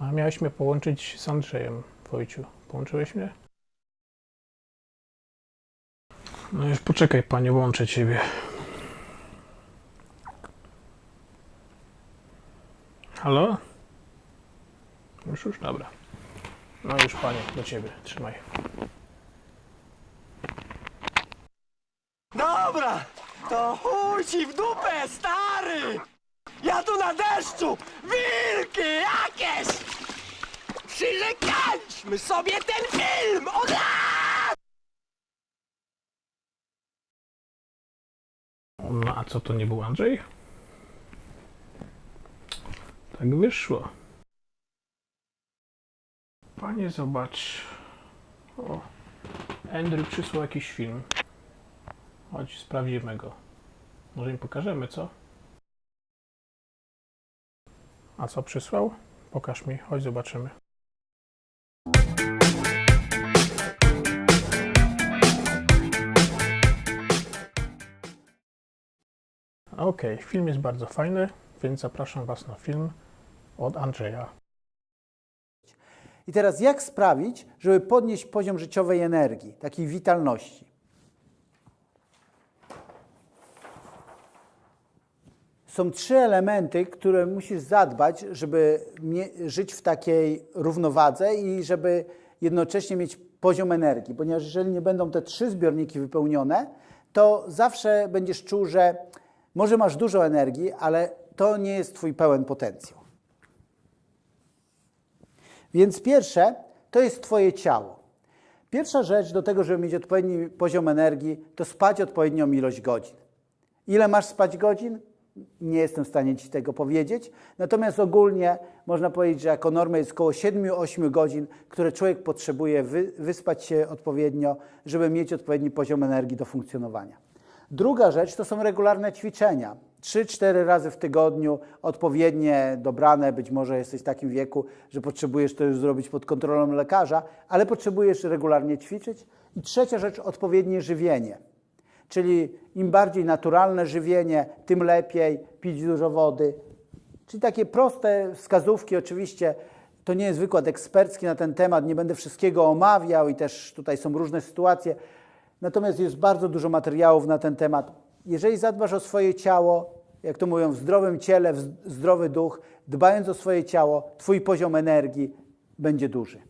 A miałeś mnie połączyć z Andrzejem, Wojciu. Połączyłeś mnie? No już poczekaj, panie, łączę ciebie. Halo? Już, już, dobra. No już, panie, do ciebie, trzymaj. Dobra, to chuj ci w dupę, stary! Ja tu na deszczu! Wilki jakieś! Przylegańmy sobie ten film od lat! No a co to nie był Andrzej? Tak wyszło. Panie, zobacz. O, Andrew przysłał jakiś film. Chodź, sprawdzimy go. Może im pokażemy, co? A co przysłał? Pokaż mi, chodź zobaczymy. Okej, film jest bardzo fajny, więc zapraszam Was na film od Andrzeja. I teraz jak sprawić, żeby podnieść poziom życiowej energii, takiej witalności? Są trzy elementy, które musisz zadbać, żeby żyć w takiej równowadze i żeby jednocześnie mieć poziom energii. Ponieważ jeżeli nie będą te trzy zbiorniki wypełnione, to zawsze będziesz czuł, że może masz dużo energii, ale to nie jest Twój pełen potencjał. Więc pierwsze to jest Twoje ciało. Pierwsza rzecz do tego, żeby mieć odpowiedni poziom energii, to spać odpowiednią ilość godzin. Ile masz spać godzin? Nie jestem w stanie Ci tego powiedzieć. Natomiast ogólnie można powiedzieć, że jako normę jest około 7-8 godzin, które człowiek potrzebuje wy, wyspać się odpowiednio, żeby mieć odpowiedni poziom energii do funkcjonowania. Druga rzecz to są regularne ćwiczenia. 3-4 razy w tygodniu, odpowiednie, dobrane. Być może jesteś w takim wieku, że potrzebujesz to już zrobić pod kontrolą lekarza, ale potrzebujesz regularnie ćwiczyć. I trzecia rzecz, odpowiednie żywienie. Czyli im bardziej naturalne żywienie, tym lepiej, pić dużo wody. Czyli takie proste wskazówki, oczywiście to nie jest wykład ekspercki na ten temat, nie będę wszystkiego omawiał i też tutaj są różne sytuacje. Natomiast jest bardzo dużo materiałów na ten temat. Jeżeli zadbasz o swoje ciało, jak to mówią, w zdrowym ciele, w zdrowy duch, dbając o swoje ciało, Twój poziom energii będzie duży.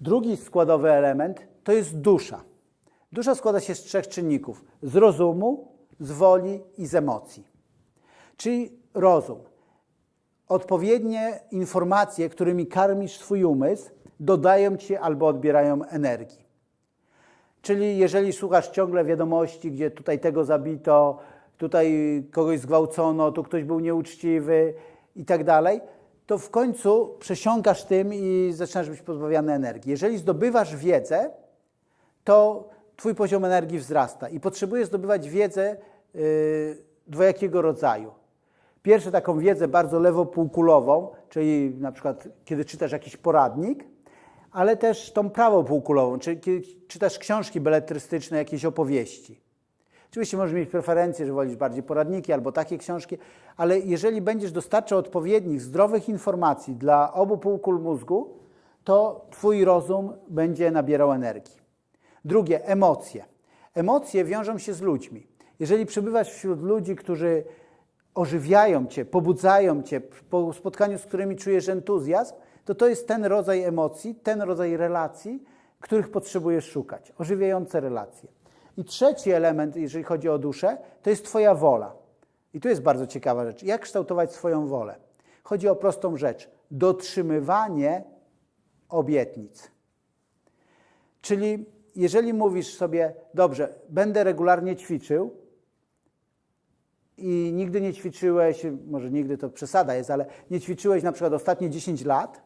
Drugi składowy element to jest dusza. Dusza składa się z trzech czynników: z rozumu, z woli i z emocji. Czyli rozum. Odpowiednie informacje, którymi karmisz swój umysł, dodają ci albo odbierają energii. Czyli jeżeli słuchasz ciągle wiadomości, gdzie tutaj tego zabito, tutaj kogoś zgwałcono, tu ktoś był nieuczciwy i tak dalej, to w końcu przesiąkasz tym i zaczynasz być pozbawiany energii. Jeżeli zdobywasz wiedzę, to Twój poziom energii wzrasta i potrzebujesz zdobywać wiedzę yy, dwojakiego rodzaju. Pierwsze taką wiedzę bardzo lewopółkulową, czyli na przykład kiedy czytasz jakiś poradnik, ale też tą prawopółkulową, czyli kiedy czytasz książki beletrystyczne, jakieś opowieści. Oczywiście możesz mieć preferencję, że wolisz bardziej poradniki albo takie książki, ale jeżeli będziesz dostarczał odpowiednich, zdrowych informacji dla obu półkul mózgu, to Twój rozum będzie nabierał energii. Drugie, emocje. Emocje wiążą się z ludźmi. Jeżeli przebywasz wśród ludzi, którzy ożywiają Cię, pobudzają Cię, po spotkaniu z którymi czujesz entuzjazm, to to jest ten rodzaj emocji, ten rodzaj relacji, których potrzebujesz szukać. Ożywiające relacje. I trzeci element, jeżeli chodzi o duszę, to jest Twoja wola. I tu jest bardzo ciekawa rzecz. Jak kształtować swoją wolę? Chodzi o prostą rzecz. Dotrzymywanie obietnic. Czyli jeżeli mówisz sobie, dobrze, będę regularnie ćwiczył i nigdy nie ćwiczyłeś, może nigdy to przesada jest, ale nie ćwiczyłeś na przykład ostatnie 10 lat,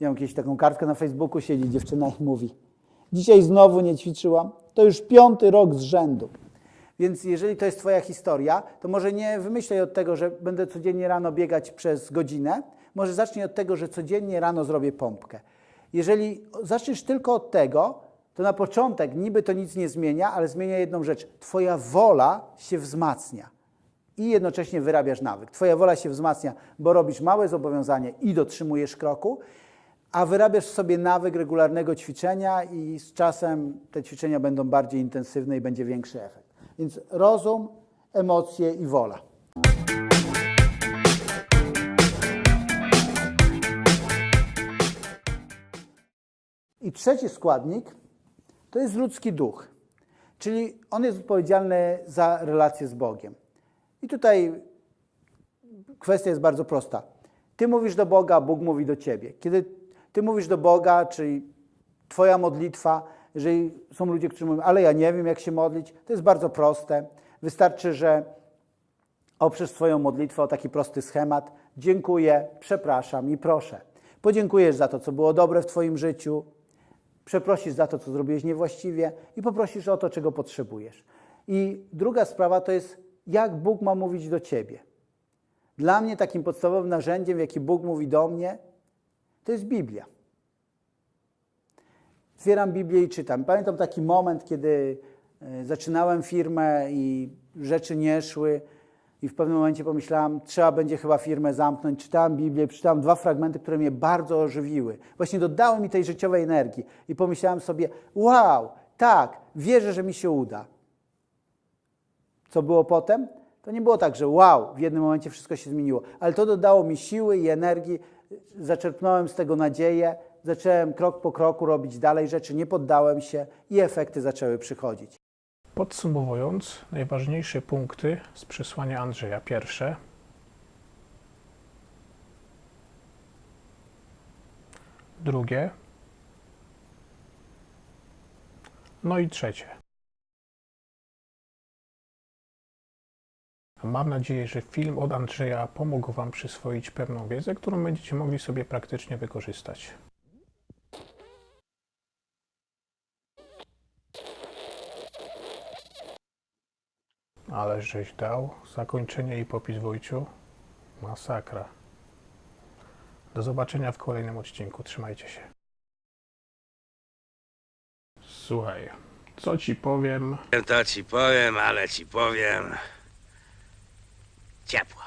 ja mam jakąś taką kartkę na Facebooku, siedzi dziewczyna i mówi, dzisiaj znowu nie ćwiczyłam, to już piąty rok z rzędu. Więc jeżeli to jest Twoja historia, to może nie wymyślaj od tego, że będę codziennie rano biegać przez godzinę, może zacznij od tego, że codziennie rano zrobię pompkę. Jeżeli zaczniesz tylko od tego, to na początek niby to nic nie zmienia, ale zmienia jedną rzecz. Twoja wola się wzmacnia i jednocześnie wyrabiasz nawyk. Twoja wola się wzmacnia, bo robisz małe zobowiązanie i dotrzymujesz kroku, a wyrabiasz sobie nawyk regularnego ćwiczenia i z czasem te ćwiczenia będą bardziej intensywne i będzie większy efekt. Więc rozum, emocje i wola. I trzeci składnik to jest ludzki duch, czyli on jest odpowiedzialny za relacje z Bogiem. I tutaj kwestia jest bardzo prosta. Ty mówisz do Boga, Bóg mówi do ciebie. Kiedy ty mówisz do Boga, czyli Twoja modlitwa, jeżeli są ludzie, którzy mówią, ale ja nie wiem, jak się modlić, to jest bardzo proste. Wystarczy, że oprzesz swoją modlitwę o taki prosty schemat. Dziękuję, przepraszam i proszę. Podziękujesz za to, co było dobre w Twoim życiu, przeprosisz za to, co zrobiłeś niewłaściwie i poprosisz o to, czego potrzebujesz. I druga sprawa to jest, jak Bóg ma mówić do Ciebie. Dla mnie takim podstawowym narzędziem, w jaki Bóg mówi do mnie, to jest Biblia. Otwieram Biblię i czytam. Pamiętam taki moment, kiedy e, zaczynałem firmę i rzeczy nie szły i w pewnym momencie pomyślałem, trzeba będzie chyba firmę zamknąć. Czytałem Biblię, czytałem dwa fragmenty, które mnie bardzo ożywiły. Właśnie dodały mi tej życiowej energii i pomyślałem sobie, wow, tak, wierzę, że mi się uda. Co było potem? To nie było tak, że wow, w jednym momencie wszystko się zmieniło, ale to dodało mi siły i energii, zaczerpnąłem z tego nadzieję, zacząłem krok po kroku robić dalej rzeczy, nie poddałem się i efekty zaczęły przychodzić. Podsumowując, najważniejsze punkty z przesłania Andrzeja. Pierwsze. Drugie. No i trzecie. Mam nadzieję, że film od Andrzeja pomógł Wam przyswoić pewną wiedzę, którą będziecie mogli sobie praktycznie wykorzystać. Ale żeś dał zakończenie i popis Wójciu. Masakra. Do zobaczenia w kolejnym odcinku. Trzymajcie się. Słuchaj, co ci powiem? To ci powiem, ale ci powiem. Ciepło.